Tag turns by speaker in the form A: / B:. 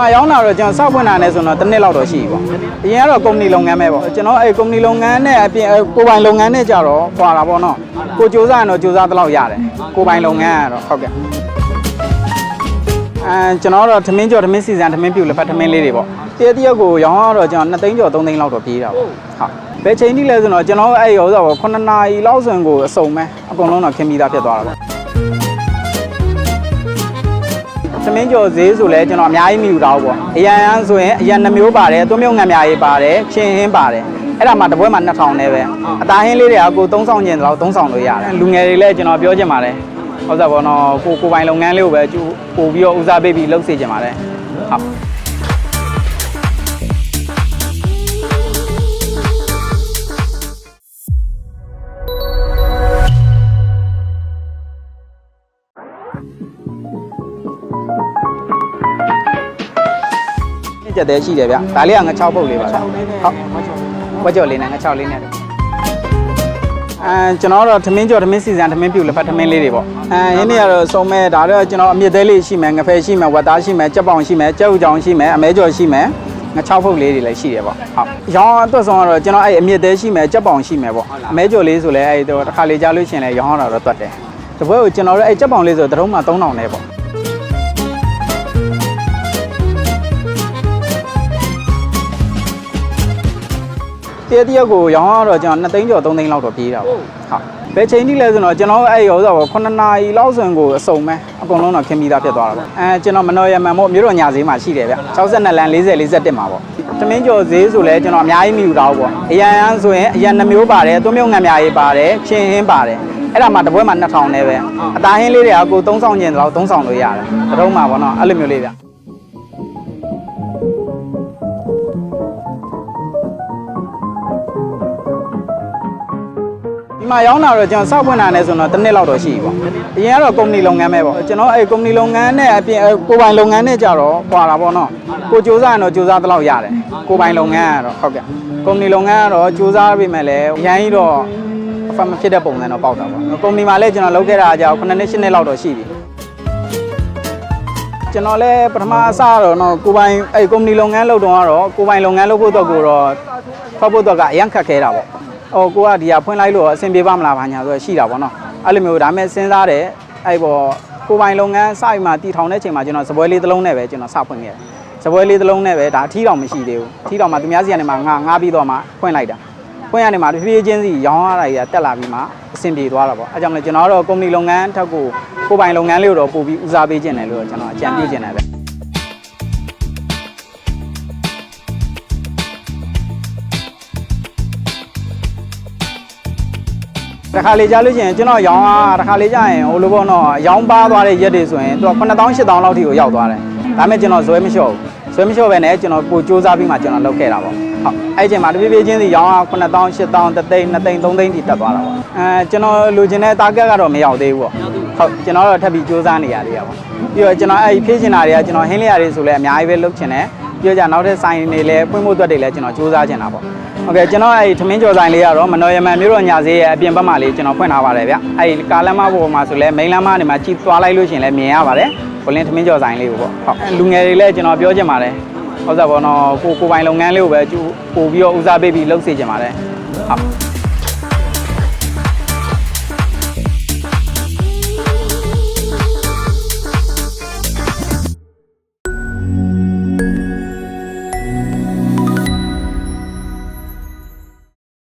A: မှာရောင်းတာတော့ကျွန်တော်စောက်ဖွင့်တာနဲ့ဆိုတော့တစ်နှစ်လောက်တော့ရှိပြီပေါ့အရင်ကတော့ကုမ္ပဏီလုပ်ငန်းပဲပေါ့ကျွန်တော်အဲ့ကုမ္ပဏီလုပ်ငန်းနဲ့အပြင်အဲ့ကိုယ်ပိုင်လုပ်ငန်းနဲ့ကြတော့ခွာတာပေါ့နော်ကိုစူးစမ်းရင်တော့စူးစမ်းသလောက်ရတယ်ကိုယ်ပိုင်လုပ်ငန်းကတော့ဟုတ်ကဲ့အဲကျွန်တော်ကတော့ထမင်းကြော်ထမင်းစီစံထမင်းပြူလက်ဖက်ထမင်းလေးတွေပေါ့တရက်တရက်ကိုရောင်းရတော့ကျွန်တော်2သိန်းကျော်3သိန်းလောက်တော့ပြေးတာပေါ့ဟုတ်ဘယ်ချိန်ထိလဲဆိုတော့ကျွန်တော်အဲ့ဥစ္စာပေါ့9နာရီလောက်ဆိုရင်ကိုအစုံပဲအကုန်လုံးတော့ခင်မိသားဖြစ်သွားတာပေါ့ မင်းကျော်ဈေးဆိုလဲကျွန်တော်အများကြီးမယူတော့ဘူးပေါ့အရန်အန်ဆိုရင်အရန်နှမျိုးပါတယ်သွေးမြုပ်ငံများရေးပါတယ်ချင်းဟင်းပါတယ်အဲ့ဒါမှတစ်ပွဲမှာ2000နဲ့ပဲအသားဟင်းလေးတွေကကိုသုံးဆောင်ကျင်တော့သုံးဆောင်လို့ရတယ်လူငယ်တွေလည်းကျွန်တော်ပြောချင်ပါတယ်ဟုတ်စားပေါ့နော်ကိုကိုပိုင်လုပ်ငန်းလေးကိုပဲပို့ပြီးတော့ဦးစားပေးပြီးလုပ်စေချင်ပါတယ်ဟုတ် ကြက်တဲရှိတယ်ဗျဒါလေးကငါ6ပုတ်လေးပါဗျဟုတ်ဝက်ကြော်လေးနဲ့ငါ6လေးနဲ့အဲကျွန်တော်တော့ထမင်းကြော်ထမင်းစီစံထမင်းပြူလက်ဖက်ထမင်းလေးတွေပေါ့အဲရင်းနေရတော့စုံမဲ့ဒါတော့ကျွန်တော်အမြင့်သေးလေးရှိမယ်ငဖယ်ရှိမယ်ဝက်သားရှိမယ်ကြက်ပေါင်ရှိမယ်ကြက်ဥကြောင်ရှိမယ်အမဲကြော်ရှိမယ်ငါ6ဖုတ်လေးတွေလည်းရှိတယ်ပေါ့ဟုတ်ရောင်းအတွက်ဆုံးကတော့ကျွန်တော်အဲ့အမြင့်သေးရှိမယ်ကြက်ပေါင်ရှိမယ်ပေါ့အမဲကြော်လေးဆိုလဲအဲ့တော့တစ်ခါလေကြားလို့ရှရင်လဲရောင်းရတာတော့တွတ်တယ်တပွဲကိုကျွန်တော်တို့အဲ့ကြက်ပေါင်လေးဆိုတရုံးမှာ3000နဲ့ပေါ့ တရက်တရက်ကိုရောင်းရတော့ကျွန်တော်2သိန်းကျော်3သိန်းလောက်တော့ပြေးတာပေါ့ဟုတ်ဘယ်ချိန်ထိလဲဆိုတော့ကျွန်တော်အဲ့ရောဥစ္စာပေါ့9နာရီလောက်ဆိုရင်ကိုအစုံပဲအကုန်လုံးတော့ခင်ပြီးသားဖြစ်သွားတာပေါ့အဲကျွန်တော်မနော်ရမန်မို့မြို့တော်ညာဈေးမှာရှိတယ်ဗျ62လမ်း40 41မှာပေါ့သမင်းကျော်ဈေးဆိုလဲကျွန်တော်အများကြီးမယူတော့ဘူးပေါ့အရန်အန်ဆိုရင်အရန်နှမျိုးပါတယ်သွေးမြုပ်ငံများရေးပါတယ်ချင်းဟင်းပါတယ်အဲ့ဒါမှတစ်ပွဲမှာ2000နဲ့ပဲအသားဟင်းလေးတွေကကိုသုံးဆောင်ကျင်တော့သုံးဆောင်လို့ရတယ်တရုံးမှာပေါ့နော်အဲ့လိုမျိုးလေးဗျ မှာရောင်းတာတော့ကျွန်တော်စောက်ဖွင့်တာနဲ့ဆိုတော့တစ်နှစ်လောက်တော့ရှိပြီပေါ့အရင်ကတော့ကုမ္ပဏီလုပ်ငန်းပဲပေါ့ကျွန်တော်အဲ့ကုမ္ပဏီလုပ်ငန်းနဲ့အပြင်အဲ့ကိုယ်ပိုင်လုပ်ငန်းနဲ့ကြတော့ခွာတာပေါ့နော်ကိုစူးစမ်းရင်တော့စူးစမ်းသလောက်ရတယ်ကိုယ်ပိုင်လုပ်ငန်းကတော့ဟုတ်ကဲ့ကုမ္ပဏီလုပ်ငန်းကတော့စူးစမ်းပေးမယ်လေအရင်ကြီးတော့အဖမဖြစ်တဲ့ပုံစံတော့ပေါက်တာပေါ့ကုမ္ပဏီမှာလည်းကျွန်တော်လုပ်ခဲ့တာကြောက်9နှစ်10နှစ်လောက်တော့ရှိပြီကျွန်တော်လည်းပထမအစတော့နော်ကိုယ်ပိုင်အဲ့ကုမ္ပဏီလုပ်ငန်းလုပ်တော့ကတော့ကိုယ်ပိုင်လုပ်ငန်းလုပ်ဖို့တော့ကိုတော့ထွက်ဖို့တော့ကအရန်ခက်ခဲတာပေါ့ ဟိုကိုကဒီကဖွင့်လိုက်လို့အဆင်ပြေပါမလားဘာညာဆိုတော့ရှိတာပေါ့နော်အဲ့လိုမျိုးဒါမဲ့စဉ်းစားတယ်အဲ့ပေါ်ကိုပိုင်လုပ်ငန်းစပြီးမှတည်ထောင်တဲ့ချိန်မှာကျွန်တော်စပွဲလေးတစ်လုံးနဲ့ပဲကျွန်တော်စဖွင့်ခဲ့တယ်စပွဲလေးတစ်လုံးနဲ့ပဲဒါအထီးတောင်မရှိသေးဘူးအထီးတောင်မှသူများစီကနေမှငါငားပြီးတော့မှဖွင့်လိုက်တာဖွင့်ရနေမှာဖြည်းဖြည်းချင်းစီရောင်းရတာကြီးတက်လာပြီးမှအဆင်ပြေသွားတာပေါ့အဲကြောင့်လည်းကျွန်တော်တို့ကုမ္ပဏီလုပ်ငန်းထက်ကိုကိုပိုင်လုပ်ငန်းလေးကိုတော့ပို့ပြီးဦးစားပေးခြင်းတယ်လို့ကျွန်တော်အကြံပြုခြင်းတယ်ဗျ တခါလေကြားလို့ရှိရင်ကျွန်တော်ရောင်းတာတခါလေကြားရင်ဟိုလိုပေါ့နော်ရောင်းပါသွားတဲ့ရက်တွေဆိုရင်သူက9000 8000လောက်ထိကိုရောက်သွားတယ်ဒါမဲ့ကျွန်တော်ဇွဲမလျှော့ဘူးဇွဲမလျှော့ပဲနဲ့ကျွန်တော်ကိုစူးစမ်းပြီးမှကျွန်တော်လုပ်ခဲ့တာပေါ့ဟုတ်အဲ့ဒီချိန်မှာတပြေးပြေးချင်းစီရောင်းတာ9000 8000တသိန်း2သိန်း3သိန်းထိတက်သွားတာပေါ့အဲကျွန်တော်လိုချင်တဲ့တာဂက်ကတော့မရောက်သေးဘူးပေါ့ဟုတ်ကျွန်တော်တော့ထပ်ပြီးစူးစမ်းနေရသေးတာပေါ့ပြီးတော့ကျွန်တော်အဲ့ဒီဖြည့်ချင်တာတွေကကျွန်တော်ဟင်းလျာတွေဆိုလဲအများကြီးပဲလုပ်ချင်တယ်ပြီးတော့じゃနောက်ထပ်ဆိုင်တွေလည်းပွင့်ဖို့အတွက်တွေလည်းကျွန်တော်စူးစမ်းချင်တာပေါ့ ဟုတ်ကဲ့ကျွန်တော်အဲ့ဒီထမင်းကြော်ဆိုင်လေးကတော့မနော်ရမန်မြို့တော်ညာဈေးရဲ့အပြင်ဘက်မှာလေးကျွန်တော်ဖွင့်ထားပါတယ်ဗျအဲ့ဒီကားလမ်းမပေါ်မှာဆိုလဲမိန်လမ်းမနေမှာကြည့်သွားလိုက်လို့ရှိရင်လည်းမြင်ရပါတယ်ကိုလင်းထမင်းကြော်ဆိုင်လေးကိုပေါ့ဟုတ်လူငယ်တွေလည်းကျွန်တော်ပြောချင်ပါတယ်ဟုတ်စားပေါ့နော်ကိုကိုပိုင်လုပ်ငန်းလေးကိုပဲပို့ပြီးတော့ဦးစားပေးပြီးလုပ်စေချင်ပါတယ်ဟုတ်